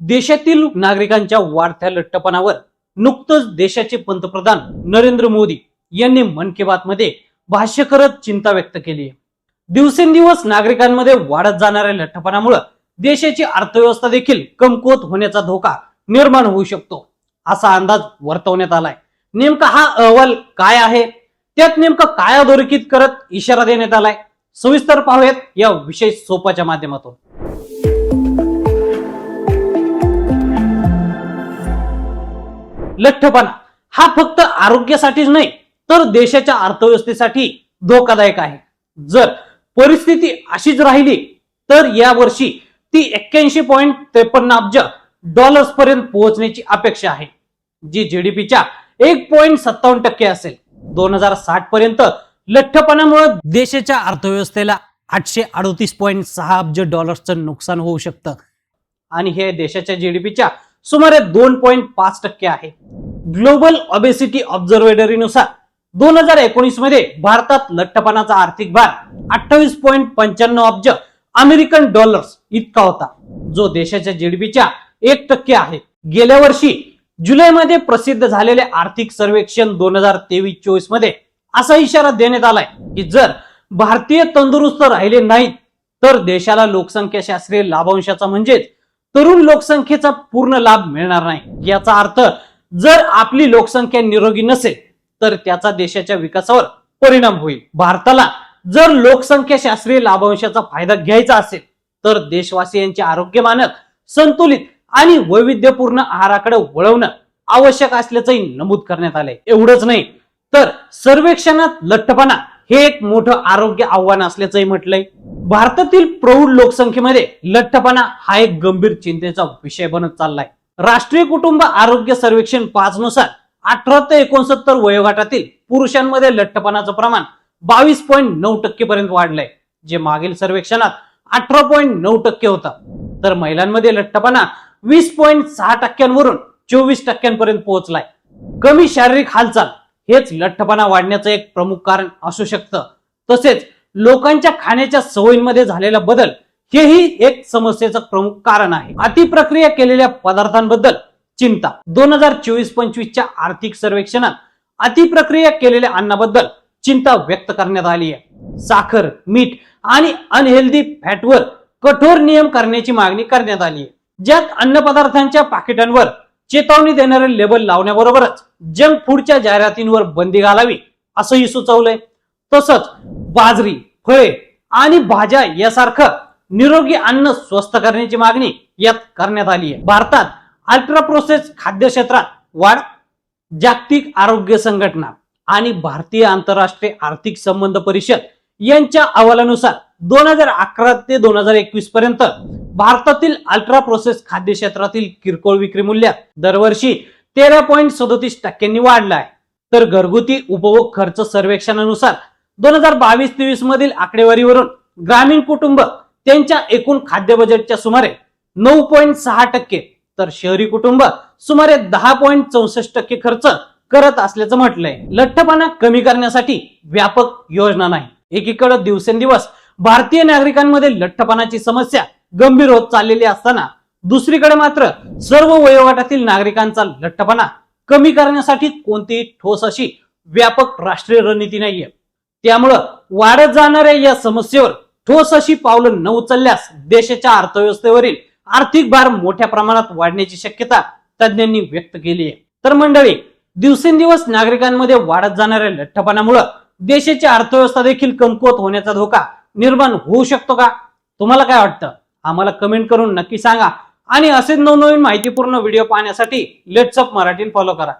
देशातील नागरिकांच्या वाढत्या लठ्ठपणावर नुकतंच देशाचे पंतप्रधान नरेंद्र मोदी यांनी मन की बात मध्ये भाष्य करत चिंता व्यक्त केली आहे. दिवसेंदिवस नागरिकांमध्ये वाढत जाणाऱ्या लठ्ठपणामुळे देशाची अर्थव्यवस्था देखील कमकुवत होण्याचा धोका निर्माण होऊ शकतो असा अंदाज वर्तवण्यात आलाय. नेमका हा अहवाल काय आहे? त्यात नेमकं काय अधोरेखित करत इशारा देण्यात आलाय? सविस्तर पाहूयात या विशेष सोपाच्या माध्यमातून. लठ्ठपणा. हा फक्त आरोग्यासाठीच नाही तर देशाच्या अर्थव्यवस्थेसाठी धोकादायक आहे. जर परिस्थिती अशीच राहिली तर या वर्षी ती एक्क्याऐंशी पॉईंट त्रेपन्न अब्ज डॉलर्स पर्यंत पोहोचण्याची अपेक्षा आहे जी जीडीपीच्या एक पॉईंट सत्तावन्न टक्के असेल. दोन हजार साठ पर्यंत लठ्ठपणामुळे देशाच्या अर्थव्यवस्थेला आठशे अडोतीस पॉईंट सहा अब्ज डॉलर्सचं नुकसान होऊ शकतं. आणि हे देशाच्या जीडीपीच्या सुमारे दोन पॉईंट पाच टक्के आहे. ग्लोबल ऑबेसिटी ऑब्झर्वेटरीनुसार दोन हजार एकोणीसमध्ये भारतात लठ्ठपणाचा आर्थिक भार अठ्ठावीस पॉईंट पंच्याण्णव अब्ज अमेरिकन डॉलर्स इतका होता. जो देशाच्या जीडीपीच्या एक टक्के आहे. गेल्या वर्षी जुलैमध्ये प्रसिद्ध झालेले आर्थिक सर्वेक्षण दोन हजार तेवीस चोवीसमध्ये असा इशारा देण्यात आलाय की जर भारतीय तंदुरुस्त राहिले नाहीत तर देशाला लोकसंख्या शास्त्रीय लाभांशाचा म्हणजेच तरुण लोकसंख्येचा पूर्ण लाभ मिळणार नाही. याचा अर्थ जर आपली लोकसंख्या निरोगी नसेल तर त्याचा देशाच्या विकासावर परिणाम होईल. भारताला जर लोकसंख्या शास्त्रीय लाभांशाचा फायदा घ्यायचा असेल तर देशवासियांचे आरोग्य मानक संतुलित आणि वैविध्यपूर्ण आहाराकडे वळवणं आवश्यक असल्याचंही नमूद करण्यात आलंय. एवढंच नाही तर सर्वेक्षणात लठ्ठपणा हे एक मोठं आरोग्य आव्हान असल्याचंही म्हटलंय. भारतातील प्रौढ लोकसंख्येमध्ये लठ्ठपणा हा एक गंभीर चिंतेचा विषय बनत चाललाय. राष्ट्रीय कुटुंब आरोग्य सर्वेक्षण पाच नुसार अठरा ते एकोणसत्तर वयोगटातील पुरुषांमध्ये लठ्ठपणाचं प्रमाण बावीस पॉईंट नऊ टक्के पर्यंत वाढलंय जे मागील सर्वेक्षणात अठरा पॉईंट नऊ टक्के होता. तर महिलांमध्ये लठ्ठपणा वीस पॉईंट सहा टक्क्यांवरून चोवीस टक्क्यांपर्यंत पोहोचलाय. कमी शारीरिक हालचाल हेच लठ्ठपणा वाढण्याचं एक प्रमुख कारण असू शकतं. तसेच लोकांच्या खाण्याच्या सवयींमध्ये झालेला बदल हेही एक समस्येचं प्रमुख कारण आहे. अतिप्रक्रिया केलेल्या पदार्थांबद्दल चिंता. दोन हजार चोवीस पंचवीसच्या आर्थिक सर्वेक्षणात अतिप्रक्रिया केलेल्या अन्नाबद्दल चिंता व्यक्त करण्यात आली आहे. साखर मीठ आणि अनहेल्दी फॅटवर कठोर नियम करण्याची मागणी करण्यात आली आहे. ज्यात अन्नपदार्थांच्या पाकिटांवर चेतावणी देणारे लेबल लावण्याबरोबरच जंक फूडच्या जाहिरातींवर बंदी घालावी असंही सुचवलंय. तसंच बाजरी फळे आणि भाज्या यासारखं निरोगी अन्न स्वस्त करण्याची मागणी यात करण्यात आली आहे. भारतात अल्ट्रा प्रोसेस खाद्य क्षेत्रात वाढ जागतिक आरोग्य संघटना आणि भारतीय आंतरराष्ट्रीय आर्थिक संबंध परिषद यांच्या अहवालानुसार दोन हजार अकरा ते दोन हजार एकवीस पर्यंत भारतातील अल्ट्रा प्रोसेस खाद्य क्षेत्रातील किरकोळ विक्री मूल्यात दरवर्षी तेरा पॉईंट सदोतीस टक्क्यांनी वाढला आहे. तर घरगुती उपभोग खर्च सर्वेक्षणानुसार दोन हजार बावीस तेवीस मधील आकडेवारीवरून ग्रामीण कुटुंब त्यांच्या एकूण खाद्य बजेटच्या सुमारे नऊ पॉईंट सहा टक्के तर शहरी कुटुंब सुमारे दहा पॉईंट चौसष्ट टक्के खर्च करत असल्याचं म्हटलंय. लठ्ठपणा कमी करण्यासाठी व्यापक योजना नाही. एकीकडे दिवसेंदिवस भारतीय नागरिकांमध्ये लठ्ठपणाची समस्या गंभीर होत चाललेली असताना दुसरीकडे मात्र सर्व वयोगटातील नागरिकांचा लठ्ठपणा कमी करण्यासाठी कोणतीही ठोस अशी व्यापक राष्ट्रीय रणनीती नाहीये. त्यामुळं वाढत जाणाऱ्या या समस्येवर ठोस अशी पावलं न उचलल्यास देशाच्या अर्थव्यवस्थेवरील आर्थिक भार मोठ्या प्रमाणात वाढण्याची शक्यता तज्ज्ञांनी व्यक्त केली आहे. तर मंडळी दिवसेंदिवस नागरिकांमध्ये वाढत जाणाऱ्या लठ्ठपणामुळं देशाची अर्थव्यवस्था देखील कमकुवत होण्याचा धोका निर्माण होऊ शकतो का? तुम्हाला काय वाटतं? आम्हाला कमेंट करून नक्की सांगा आणि असेच नवनवीन माहितीपूर्ण व्हिडिओ पाहण्यासाठी लेट्सअप मराठी फॉलो करा.